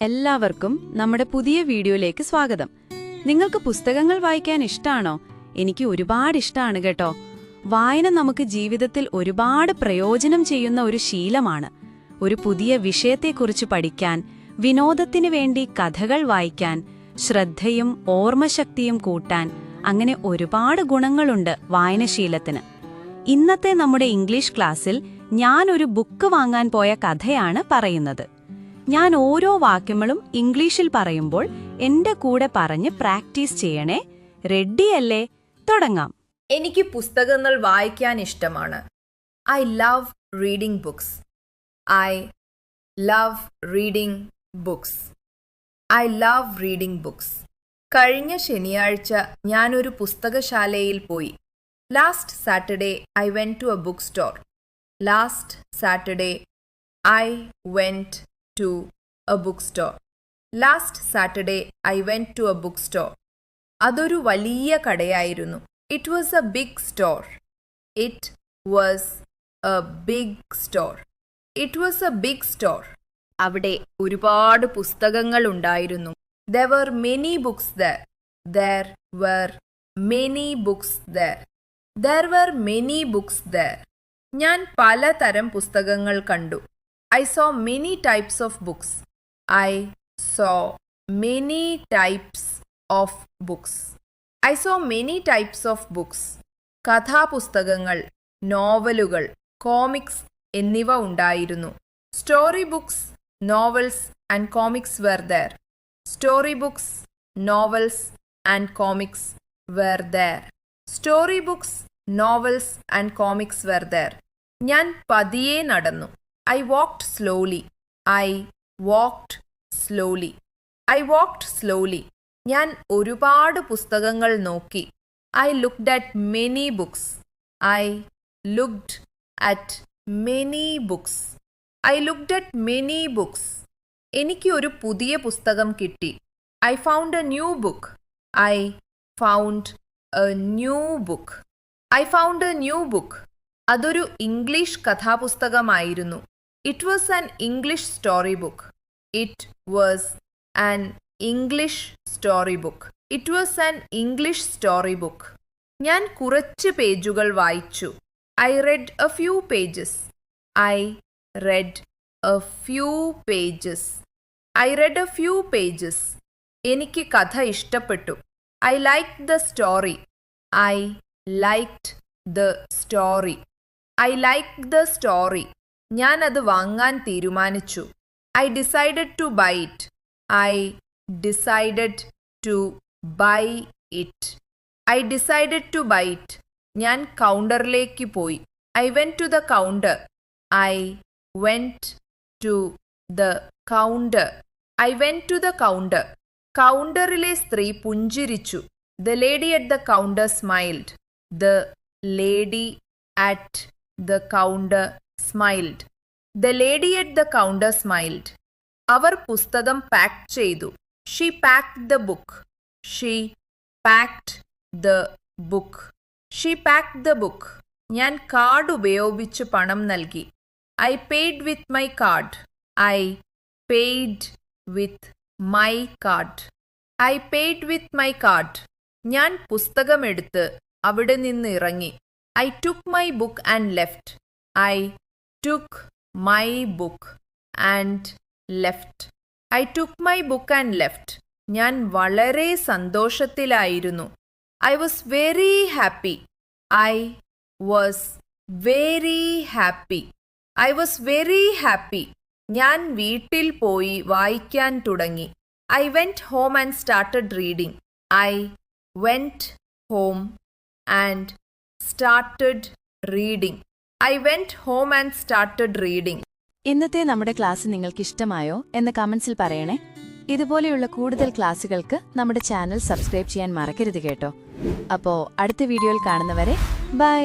എല്ലാവർക്കും നമ്മുടെ പുതിയ വീഡിയോയിലേക്ക് സ്വാഗതം. നിങ്ങൾക്ക് പുസ്തകങ്ങൾ വായിക്കാൻ ഇഷ്ടാണോ? എനിക്ക് ഒരുപാട് ഇഷ്ടാണ് കേട്ടോ. വായന നമുക്ക് ജീവിതത്തിൽ ഒരുപാട് പ്രയോജനം ചെയ്യുന്ന ഒരു ശീലമാണ്. ഒരു പുതിയ വിഷയത്തെക്കുറിച്ച് പഠിക്കാൻ വിനോദത്തിന് വേണ്ടി കഥകൾ വായിക്കാൻ ശ്രദ്ധയും ഓർമ്മശക്തിയും കൂട്ടാൻ അങ്ങനെ ഒരുപാട് ഗുണങ്ങളുണ്ട് വായനശീലത്തിന്. ഇന്നത്തെ നമ്മുടെ ഇംഗ്ലീഷ് ക്ലാസ്സിൽ ഞാനൊരു ബുക്ക് വാങ്ങാൻ പോയ കഥയാണ് പറയുന്നത്. ഞാൻ ഓരോ വാക്യങ്ങളും ഇംഗ്ലീഷിൽ പറയുമ്പോൾ എന്റെ കൂടെ പറഞ്ഞ് പ്രാക്ടീസ് ചെയ്യണേ. റെഡിയല്ലേ തുടങ്ങാം. എനിക്ക് പുസ്തകങ്ങൾ വായിക്കാൻ ഇഷ്ടമാണ്. I love reading books I love reading books I love reading books കഴിഞ്ഞ ശനിയാഴ്ച ഞാനൊരു പുസ്തകശാലയിൽ പോയി. Last Saturday I went to a book store last Saturday I went to a bookstore. Saturday I went to a book store അതൊരു വലിയ കടയായിരുന്നു. It was a big store it was a big store it was a big store അവിടെ ഒരുപാട് പുസ്തകങ്ങൾ ഉണ്ടായിരുന്നു. There were many books there there were many books there there were many books there ഞാൻ പലതരം പുസ്തകങ്ങൾ കണ്ടു. I saw many types of books I saw many types of books I saw many types of books കഥാപുസ്തകങ്ങൾ നോവലുകൾ comics എന്നിവ ഉണ്ടായിരുന്നു. Story books novels and comics were there story books novels and comics were there story books novels and comics were there ഞാൻ പതിയെ നടന്നു. I walked slowly I walked slowly I walked slowly ഞാൻ ഒരുപാട് പുസ്തകങ്ങൾ നോക്കി. I looked at many books I looked at many books I looked at many books എനിക്ക് ഒരു പുതിയ പുസ്തകം കിട്ടി. I found a new book I found a new book I found a new book അതൊരു ഇംഗ്ലീഷ് കഥാപുസ്തകമായിരുന്നു. It was an English story book it was an English story book it was an English story book ഞാൻ കുറച്ച് പേജുകൾ വായിച്ചു. I read a few pages I read a few pages I read a few pages എനിക്ക് കഥ ഇഷ്ടപ്പെട്ടു. I like the story I liked the story I like the story ഞാൻ അത് വാങ്ങാൻ തീരുമാനിച്ചു. I decided to buy it I decided to buy it I decided to buy it ഞാൻ കൗണ്ടറിലേക്ക് പോയി. I went to the counter I went to the counter I went to the counter കൗണ്ടറിലെ സ്ത്രീ പുഞ്ചിരിച്ചു. The lady at the counter smiled the lady at the counter smiled the lady at the counter smiled അവർ പുസ്തകം pack ചെയ്തു she packed the book she packed the book she packed the book ഞാൻ card ഉപയോഗിച്ച് പണം നൽകി I paid with my card I paid with my card I paid with my card ഞാൻ പുസ്തകമെടുത്ത് അവിടെ നിന്ന് ഇറങ്ങി I took my book and left I took my book and left I took my book and left ഞാൻ വളരെ സന്തോഷത്തിലായിരുന്നു. I was very happy I was very happy I was very happy ഞാൻ വീട്ടിൽ പോയി വായിക്കാൻ തുടങ്ങി. I went home and started reading I went home and started reading I went home and started reading ഇന്നത്തെ നമ്മുടെ class നിങ്ങൾക്ക് ഇഷ്ടമായോ എന്ന് കമന്റ്സിൽ പറയണേ. ഇതുപോലെയുള്ള കൂടുതൽ ക്ലാസ്സുകൾക്ക് നമ്മുടെ ചാനൽ സബ്സ്ക്രൈബ് ചെയ്യാൻ മറക്കരുത് കേട്ടോ. അപ്പോ അടുത്ത വീഡിയോയിൽ കാണുന്നവരെ ബൈ.